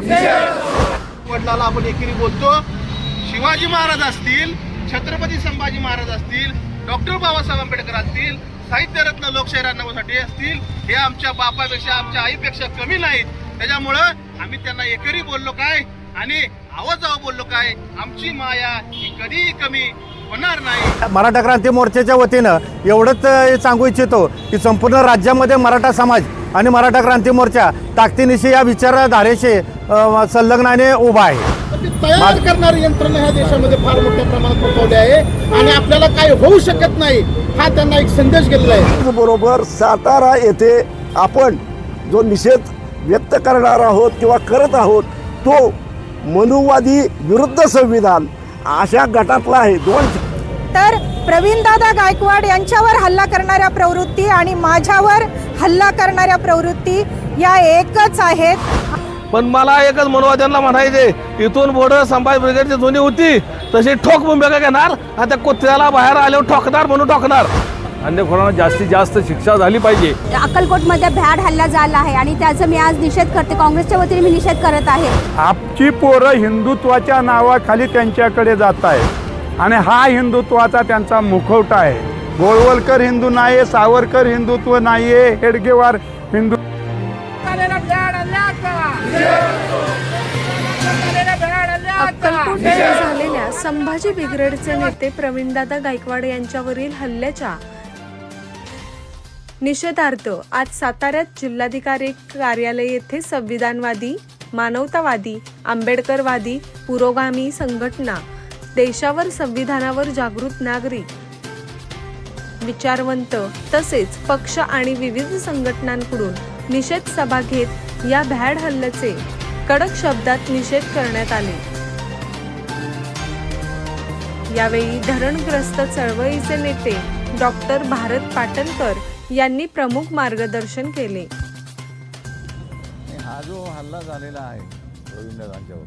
वडिलाला आपण एकेरी बोलतो. शिवाजी महाराज असतील छत्रपती संभाजी महाराज असतील डॉक्टर बाबासाहेब आंबेडकर असतील साहित्यरत्न लोकशाही राहण्यासाठी असतील हे आमच्या बापापेक्षा आमच्या आईपेक्षा कमी नाहीत. त्याच्यामुळं आम्ही त्यांना एकेरी बोललो काय? आणि आवाजावं बोललो काय? आमची माया ही कधीही कमी होणार नाही. मराठा क्रांती मोर्चाच्या वतीनं एवढंच सांगू इच्छितो की संपूर्ण राज्यामध्ये मराठा समाज आणि मराठा क्रांती मोर्चा ताकदीनिशी या विचारधारेशी संलग्नाने उभा आहे. तयार करणारी यंत्रणा ह्या देशामध्ये फार मोठ्या प्रमाणात पोहोचवली आहे आणि आपल्याला काही होऊ शकत नाही हा त्यांना एक संदेश गेलेला आहे. बरोबर सातारा येथे आपण जो निषेध व्यक्त करणार आहोत किंवा करत आहोत तो मनुवादी विरुद्ध संविधान अशा गटातला आहे. दोन तर प्रवीणदादा गायकवाड यांच्यावर हल्ला करणाऱ्या प्रवृत्ती आणि माझ्यावर हल्ला करणाऱ्या प्रवृत्ती या एकच आहेत. पण मला एकच मनोवाद्यांना म्हणायचे इथून पुढं संभाजी ब्रिगेडची जुनी होती तशी ठोक भूमिका घेणार आणि त्या कुत्र्याला बाहेर आल्यावर ठोकणार म्हणून ठोकणार. अन्यखोरांना जास्तीत जास्त शिक्षा झाली पाहिजे. अक्कलकोटमध्ये भ्याड हल्ला झाला आहे आणि त्याचा मी आज निषेध करते. काँग्रेसच्या वतीने मी निषेध करत आहे. आमची पोरं हिंदुत्वाच्या नावाखाली त्यांच्याकडे जात आहे आणि हा हिंदुत्वाचा त्यांचा मुखवटा आहे. गोळवलकर हिंदू नाही सावरकर हिंदुत्व नाहीये हेडगेवार हिंदू अक्कलकोट येथे झालेल्या संभाजी ब्रिगेडचे नेते प्रवीणदादा गायकवाड यांच्यावरील हल्ल्याच्या निषेधार्थ आज साताऱ्यात जिल्हाधिकारी कार्यालय येथे संविधानवादी मानवतावादी आंबेडकरवादी पुरोगामी संघटना देशावर संविधानावर जागृत नागरिक. विचारवंत तसेच पक्ष आणि विविध संघटनांकडून निषेध सभा घेत या भ्याड हल्ल्याचे कडक शब्दात निषेध करण्यात आले. यावेळी धरणग्रस्त चळवळीचे नेते डॉक्टर भारत पाटणकर यांनी प्रमुख मार्गदर्शन केले. हा जो हल्ला झालेला आहे रवींद्रनाथांच्यावर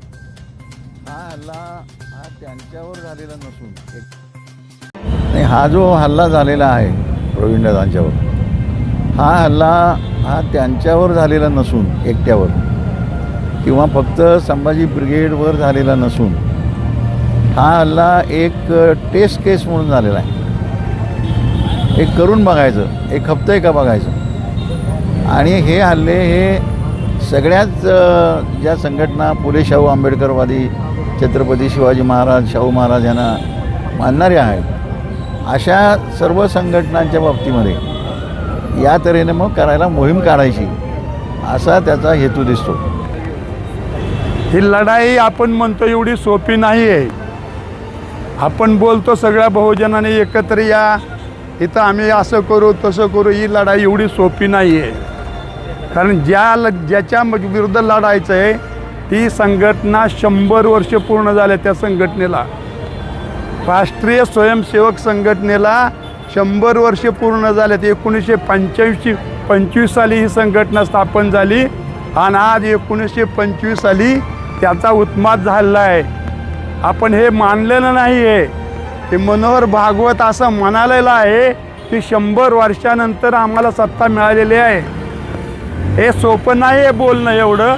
हा हल्ला हा त्यांच्यावर झालेला नसून एक नाही हा जो हल्ला झालेला आहे रवींद्रनाथांच्यावर हा हल्ला हा त्यांच्यावर झालेला नसून एकट्यावर किंवा फक्त संभाजी ब्रिगेडवर झालेला नसून हा हल्ला एक टेस्ट केस म्हणून झालेला आहे. एक करून बघायचं एक हप्ता आहे का बघायचं. आणि हे हल्ले हे सगळ्याच ज्या संघटना फुले शाहू आंबेडकरवादी छत्रपती शिवाजी महाराज शाहू महाराज यांना मानणारे आहेत अशा सर्व संघटनांच्या बाबतीमध्ये या तऱ्हेने मग करायला मोहीम काढायची असा त्याचा हेतू दिसतो. ही लढाई आपण म्हणतो एवढी सोपी नाही आहे आपण बोलतो सगळ्या बहुजनाने एकत्र या. इथं आम्ही असं करू तसं करू ही लढाई एवढी सोपी नाही आहे कारण ज्या ल ज्याच्या मग विरुद्ध लढायचं आहे ती संघटना शंभर वर्ष पूर्ण झाल्या त्या संघटनेला. राष्ट्रीय स्वयंसेवक संघटनेला शंभर वर्ष पूर्ण झाल्यात. एकोणीसशे पंच्याऐंशी पंचवीस साली ही संघटना स्थापन झाली आणि आज एकोणीसशे पंचवीस साली त्याचा उत्माद झालेला आहे. आपण हे मानलेलं नाही आहे ते मनोहर भागवत असं म्हणालेलं आहे की शंभर वर्षानंतर आम्हाला सत्ता मिळालेली आहे. हे सोपं नाही आहे बोलणं एवढं.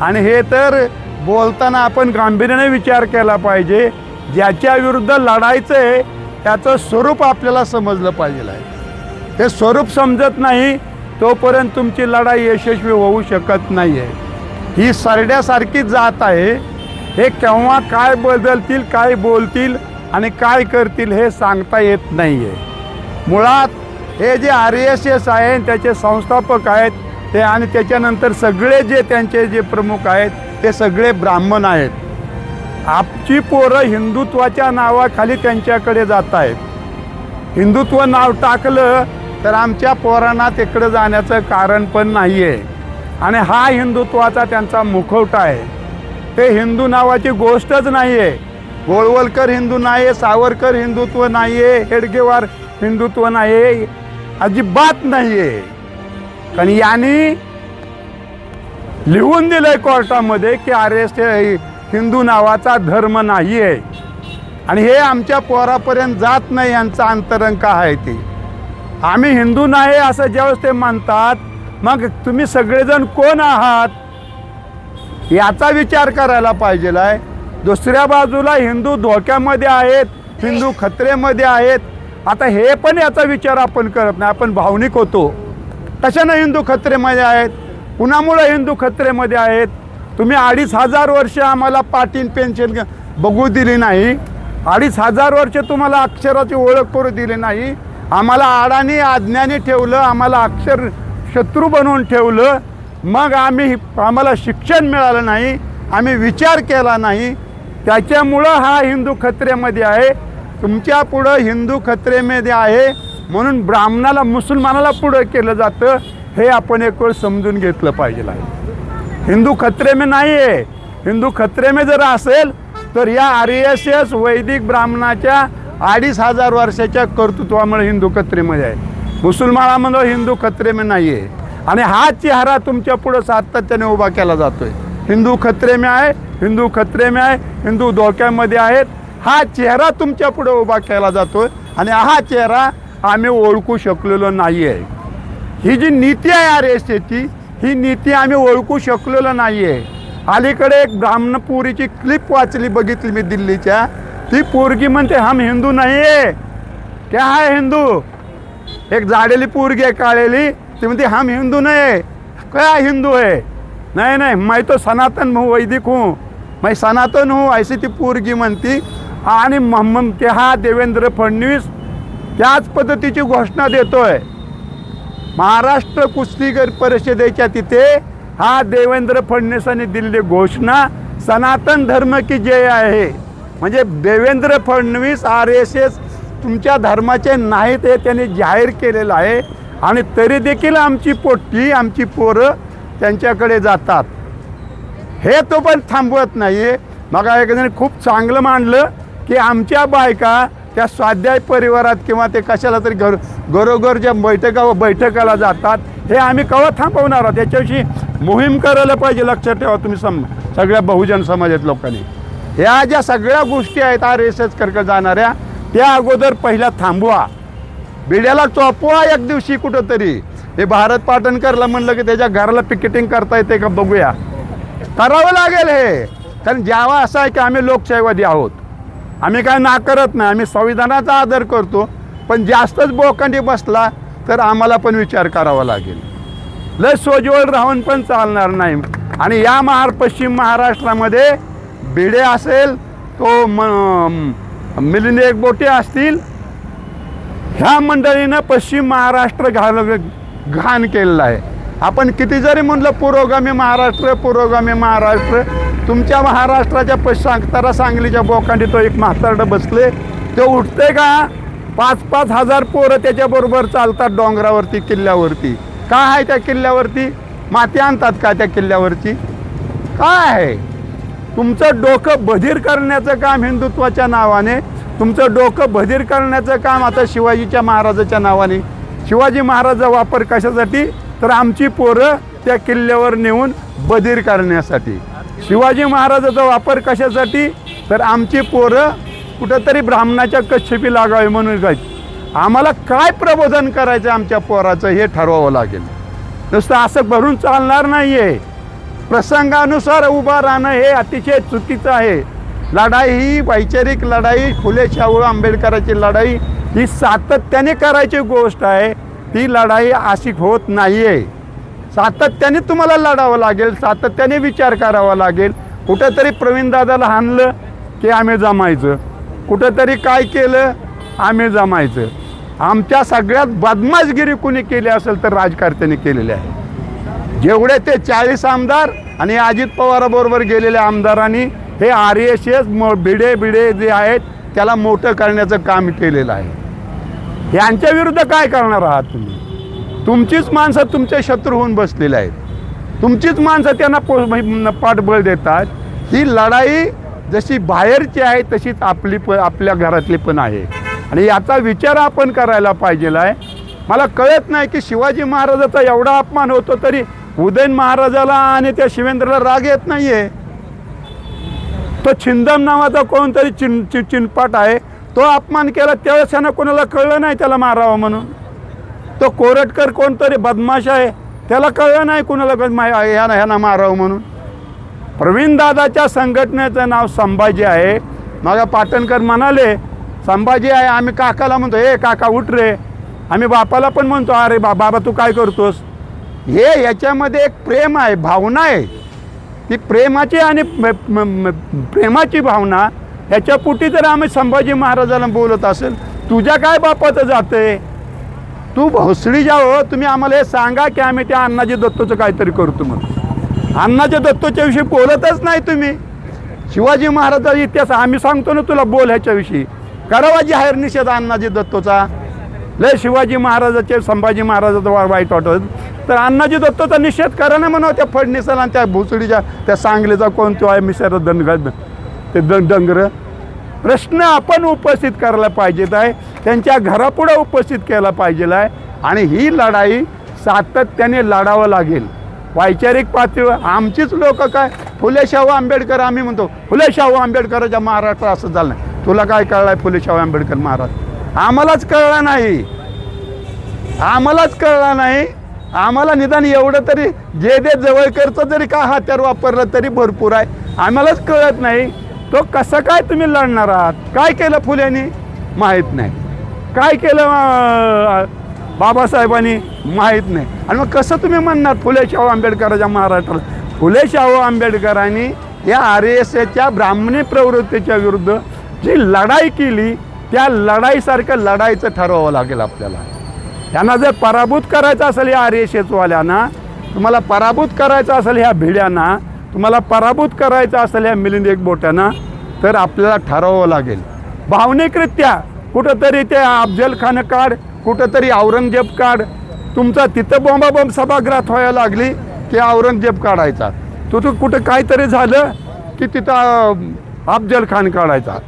आणि हे तर बोलताना आपण गांभीर्याने विचार केला पाहिजे. ज्याच्या विरुद्ध लढायचं आहे त्याचं स्वरूप आपल्याला समजलं पाहिजे आहे. हे स्वरूप समजत नाही तोपर्यंत तुमची लढाई यशस्वी होऊ शकत नाही आहे ही सरड्यासारखी जात आहे. हे केव्हा काय बदलतील काय बोलतील आणि काय करतील हे सांगता येत नाही आहे मुळात हे जे आर एस एस आहे त्याचे संस्थापक आहेत ते आणि त्याच्यानंतर सगळे जे त्यांचे जे प्रमुख आहेत ते सगळे ब्राह्मण आहेत. आमची पोरं हिंदुत्वाच्या नावाखाली त्यांच्याकडे जात आहेत. हिंदुत्व नाव टाकलं तर आमच्या पोरांना तिकडं जाण्याचं कारण पण नाही आहे आणि हा हिंदुत्वाचा त्यांचा मुखवटा आहे. ते हिंदू नावाची गोष्टच नाही आहे गोळवलकर हिंदू नाही आहे सावरकर हिंदुत्व नाही आहे हेडगेवार हिंदुत्व नाही आहे अजिबात नाही आहे कारण यांनी लिहून दिलंय कोर्टामध्ये की आर एस हिंदू नावाचा धर्म नाही आहे आणि हे आमच्या पोरापर्यंत जात नाही यांचा अंतरंग आहे ते. आम्ही हिंदू नाही असं ज्यावेळेस ते मानतात मग तुम्ही सगळेजण कोण आहात? याचा विचार करायला पाहिजे आहे दुसऱ्या बाजूला हिंदू धोक्यामध्ये आहेत हिंदू खतरेमध्ये आहेत. आता हे पण याचा विचार आपण करत नाही आपण भावनिक होतो. कशानं हिंदू खतरेमध्ये आहेत? कुणामुळं हिंदू खतरेमध्ये आहेत? तुम्ही अडीच हजार वर्ष आम्हाला पाटील पेन्शन बघू दिली नाही. अडीच हजार वर्ष तुम्हाला अक्षराची ओळख करू दिली नाही. आम्हाला आडाने आज्ञाने ठेवलं आम्हाला अक्षर शत्रू बनवून ठेवलं. मग आम्ही आम्हाला शिक्षण मिळालं नाही. आम्ही विचार केला नाही. त्याच्यामुळं हा हिंदू खत्रेमध्ये आहे. तुमच्या पुढं हिंदू खत्रेमध्ये आहे. म्हणून ब्राह्मणाला मुसलमानाला पुढं केलं जातं. हे आपण एक वेळ समजून घेतलं पाहिजे. आहे हिंदू खत्रेमे नाही आहे हिंदू खत्रेमे जर असेल तर या आर एस एस वैदिक ब्राह्मणाच्या अडीच हजार वर्षाच्या कर्तृत्वामुळे हिंदू खत्रेमध्ये आहे. मुसलमानामध्ये हिंदू खत्रेमे नाही आहे आणि हा चेहरा तुमच्या पुढं सातत्याने उभा केला जातोय. हिंदू खतरे में आहे हिंदू खतरे में आहे हिंदू धोक्यामध्ये आहेत. हा चेहरा तुमच्यापुढे उभा केला जातो आणि हा चेहरा आम्ही ओळखू शकलेलो नाही आहे ही जी नीती आहे आर एस एची ही नीती आम्ही ओळखू शकलेलो नाही आहे अलीकडे एक ब्राह्मणपुरीची क्लिप वाचली बघितली मी दिल्लीच्या. ती पोरगी म्हणते हम हिंदू नाही आहे क्या आहे हिंदू? एक जाडेली पोरगी आहे काळेली. ती म्हणते हम हिंदू नाही आहे क्या हिंदू आहे नहीं नहीं मैं तो सनातन हूँ वैदिक हूँ। मैं सनातन हूँ ऐसी ती पोरगी म्हणती आणि मम ते हा देवेंद्र फडणवीस त्याच पद्धतीची घोषणा देतोय? महाराष्ट्र कुस्तीगर परिषदेच्या तिथे हा देवेंद्र फडणवीसांनी दिलेली घोषणा सनातन धर्म की जय आहे. म्हणजे Devendra Fadnavis R S S तुमच्या धर्माचे नाहीत हे त्यांनी जाहीर केलेलं आहे. आणि तरी देखील आमची पोट्टी आमची पोरं त्यांच्याकडे जातात. हे तो पण थांबवत नाही आहे मग एक खूप चांगलं मांडलं की आमच्या बायका त्या स्वाध्याय परिवारात किंवा ते कशाला तरी घर घरोघर ज्या बैठका बैठकाला जातात हे आम्ही कवा थांबवणार आहोत? याच्याविषयी मोहीम करायला पाहिजे लक्षात ठेवा तुम्ही सम सगळ्या बहुजन समाजात लोकांनी. ह्या ज्या सगळ्या गोष्टी आहेत आर एस एस जाणाऱ्या त्या अगोदर पहिल्या थांबवा. बिड्याला चोपवा एक दिवशी कुठंतरी. हे भारत पाटणकरला म्हणलं की त्याच्या घराला पिकेटिंग करता येते का बघूया. करावं लागेल हे. कारण जेव्हा असं आहे की आम्ही लोकशाहीवादी आहोत. आम्ही काय नाकारत नाही आम्ही संविधानाचा आदर करतो. पण जास्तच बोकांडी बसला तर आम्हाला पण विचार करावा लागेल. लय सोजवळ राहून पण चालणार नाही. आणि या महार पश्चिम महाराष्ट्रामध्ये भिडे असेल तो म मिलिंद एकबोटे असतील ह्या मंडळीनं पश्चिम महाराष्ट्र घाल घाण केलेलं आहे. आपण किती जरी म्हणलं पुरोगामी महाराष्ट्र पुरोगामी महाराष्ट्र तुमच्या महाराष्ट्राच्या पश्चांतरा सांगलीच्या बोकांडी तो एक म्हातारडं बसले ते उठते का? पाच पाच हजार पोरं त्याच्याबरोबर चालतात डोंगरावरती किल्ल्यावरती. काय आहे त्या किल्ल्यावरती? माती आणतात का त्या किल्ल्यावरची काय आहे? तुमचं डोकं बधीर करण्याचं काम हिंदुत्वाच्या नावाने तुमचं डोकं बधीर करण्याचं काम आता शिवाजीच्या महाराजाच्या नावाने शिवाजी महाराजचा वापर कशासाठी? तर आमची पोरं त्या किल्ल्यावर नेऊन बधीर करण्यासाठी. शिवाजी महाराजाचा वापर कशासाठी? तर आमची पोरं कुठंतरी ब्राह्मणाच्या कच्छपी लागावी म्हणून काय आम्हाला काय प्रबोधन करायचं आमच्या पोराचं हे ठरवावं लागेल. नुसतं असं भरून चालणार नाही आहे प्रसंगानुसार उभा राहणं हे अतिशय चुकीचं आहे. लढाई ही वैचारिक लढाई फुले शाहू आंबेडकराची लढाई ही सातत्याने करायची गोष्ट आहे. ती लढाई अशी होत नाही आहे सातत्याने तुम्हाला लढावं लागेल सातत्याने विचार करावा लागेल. कुठंतरी प्रवीणदादाला हाणलं की आम्ही जमायचं. कुठंतरी काय केलं आम्ही जमायचं. आमच्या सगळ्यात बदमाशगिरी कुणी केली असेल तर राजकारत्याने केलेली आहे. जेवढे ते चाळीस आमदार आणि अजित पवाराबरोबर गेलेल्या आमदारांनी हे R S S Bhide Bhide जे आहेत त्याला मोठं करण्याचं काम केलेलं आहे. यांच्या विरुद्ध काय करणार आहात तुम्ही? तुमचीच माणसं तुमचे शत्रू होऊन बसलेले आहेत. तुमचीच माणसं त्यांना पो पाठबळ देतात. ही लढाई जशी बाहेरची आहे तशीच आपली प आपल्या घरातली पण आहे. आणि याचा विचार आपण करायला पाहिजे आहे. मला कळत नाही की शिवाजी महाराजाचा एवढा अपमान होतो तरी उदयन महाराजाला आणि त्या शिवेंद्रला राग येत नाही आहे तो छिंदम नावाचा कोणतरी चिन चि चिनपाट आहे. तो अपमान केला त्यावेळेस ह्यानं कोणाला कळलं नाही त्याला मारावं म्हणून. तो कोरटकर कोणतरी बदमाश आहे त्याला कळलं नाही कुणाला ह्यानं ह्यानं मारावं म्हणून. प्रवीणदादाच्या संघटनेचं नाव संभाजी आहे. माझा पाटणकर म्हणाले संभाजी आहे आम्ही काकाला म्हणतो हे काका उठ रे. आम्ही बापाला पण म्हणतो अरे बा बाबा तू काय करतोस? हे याच्यामध्ये एक प्रेम आहे भावना आहे. ती प्रेमाची आणि प्रेमाची भावना ह्याच्या पुटी जर आम्ही संभाजी महाराजाला बोलत असेल तुझ्या काय बापाचं जाते तू भोसडी जा तुम्ही आम्हाला हे सांगा की आम्ही त्या अण्णाजी दत्तोचं काहीतरी करतो म्हणून. अण्णाजी दत्तोच्या विषयी बोलतच नाही तुम्ही. शिवाजी महाराजाचा इतिहास आम्ही सांगतो ना तुला बोल ह्याच्याविषयी. करावा जाहीर निषेध अण्णाजी दत्तोचा. लय शिवाजी महाराजाचे संभाजी महाराजाचं वा- वाईट वाटत. तर अण्णाजी तर निषेध करा ना म्हणा त्या फडणीसाला आणि त्या भुसडीच्या त्या सांगलीचा कोण तो आहे मिसर दनग ते दं डंगर. प्रश्न आपण उपस्थित करायला पाहिजेत आहे. त्यांच्या घरापुढे उपस्थित केला पाहिजे आहे. आणि ही लढाई सातत्याने लढावं लागेल. वैचारिक पातळीवर आमचीच लोक काय? फुले शाहू आंबेडकर आम्ही म्हणतो फुले शाहू आंबेडकरच्या महाराष्ट्र असं झालं नाही. तुला काय कळलं आहे फुले शाहू आंबेडकर महाराज? आम्हालाच कळला नाही. आम्हालाच कळला नाही. आम्हाला निदान एवढं तरी जे दे जवळकरचं जरी का हत्यार वापरलं तरी भरपूर आहे. आम्हालाच कळत नाही. तो कसं काय तुम्ही लढणार आहात? काय केलं फुल्यानी? माहीत नाही. काय केलं बाबासाहेबांनी? माहीत नाही. आणि मग कसं तुम्ही म्हणणार फुले शाहू आंबेडकराच्या महाराष्ट्राला? फुले शाहू आंबेडकरांनी या आर एस एच्या ब्राह्मणी प्रवृत्तीच्या विरुद्ध जी लढाई केली त्या लढाईसारखं लढाईचं ठरवावं लागेल आपल्याला. त्यांना जर पराभूत करायचं असेल या आर्य शेचवाल्यांना तुम्हाला पराभूत करायचं असेल ह्या भिड्यांना तुम्हाला पराभूत करायचं असेल ह्या मिलिंद एक बोट्यांना तर आपल्याला ठरवावं लागेल. भावनिकरित्या कुठंतरी ते अफजल खान काढ कुठंतरी औरंगजेब काढ. तुमचा तिथं बॉम्बाबॉम्ब सभागृहात व्हायला लागली की औरंगजेब काढायचा. तो कुठं काहीतरी झालं की तिथं अफजल खान काढायचा.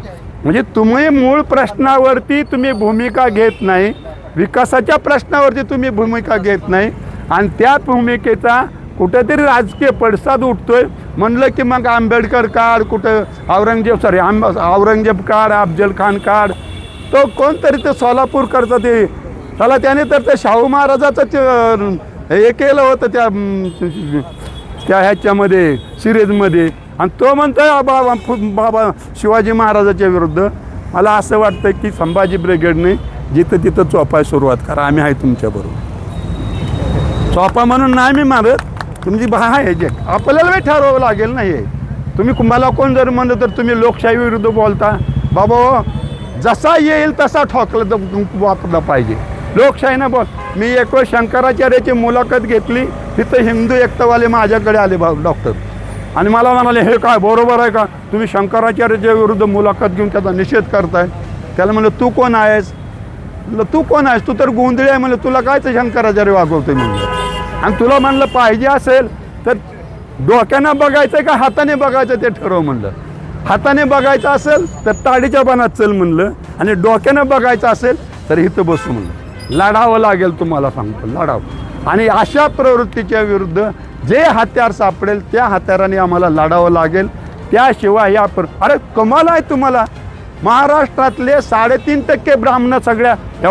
म्हणजे तुम्ही मूळ प्रश्नावरती तुम्ही भूमिका घेत नाही विकासाच्या प्रश्नावरती तुम्ही भूमिका घेत नाही आणि त्या भूमिकेचा कुठेतरी राजकीय पडसाद उठतोय. म्हणलं की मग आंबेडकर काढ कुठं औरंगजेब सॉरी आंब औरंगजेब काढ अफजल खान काढ तो कोणतरी ते सोलापूरकरचा ते त्याला त्याने तर ते शाहू महाराजाचं ते, हे केलं होतं त्या त्या ह्याच्यामध्ये सिरीजमध्ये. आणि तो म्हणतोय बाबा बाबा शिवाजी महाराजाच्या विरुद्ध. मला असं वाटतं की संभाजी ब्रिगेडने जिथं तिथं चोपाय सुरुवात करा आम्ही आहे तुमच्याबरोबर चोपा म्हणून नाही मी मारत तुमची भा आहे जे. आपल्याला बी ठरवावं लागेल नाही हे. तुम्ही कुंभाला कोण जर म्हणलं तर तुम्ही लोकशाही विरुद्ध बोलता. बाबा हो, जसा येईल तसा ठोकला वापरला पाहिजे. लोकशाहीनं बोल. मी एक वेळ शंकराचार्याची मुलाखत घेतली. तिथं हिंदू एकतावाले माझ्याकडे आले भाऊ डॉक्टर. आणि मला म्हणाले हे काय बरोबर आहे का? तुम्ही शंकराचार्याच्या विरुद्ध मुलाखत घेऊन त्याचा निषेध करताय. त्याला म्हणलं तू कोण आहेस? म्हणलं तू कोण आहेस? तू तर गोंधळी आहे. म्हणलं तुला काय ते शंकराचार्य वागवतोय म्हणलं? आणि तुला म्हणलं पाहिजे असेल तर डोक्यानं बघायचं का हाताने बघायचं ते ठरव म्हणलं. हाताने बघायचं असेल तर ताडीच्या पानात चल म्हणलं आणि डोक्यानं बघायचं असेल तर इथं बसू म्हणलं. लढावं लागेल तुम्हाला सांगतो लढावं. आणि अशा प्रवृत्तीच्या विरुद्ध जे हत्यार सापडेल त्या हत्याराने आम्हाला लढावं लागेल. त्याशिवाय या पर अरे कमाल आहे तुम्हाला. महाराष्ट्रातले साडेतीन टक्के ब्राह्मण सगळ्या एवढ्या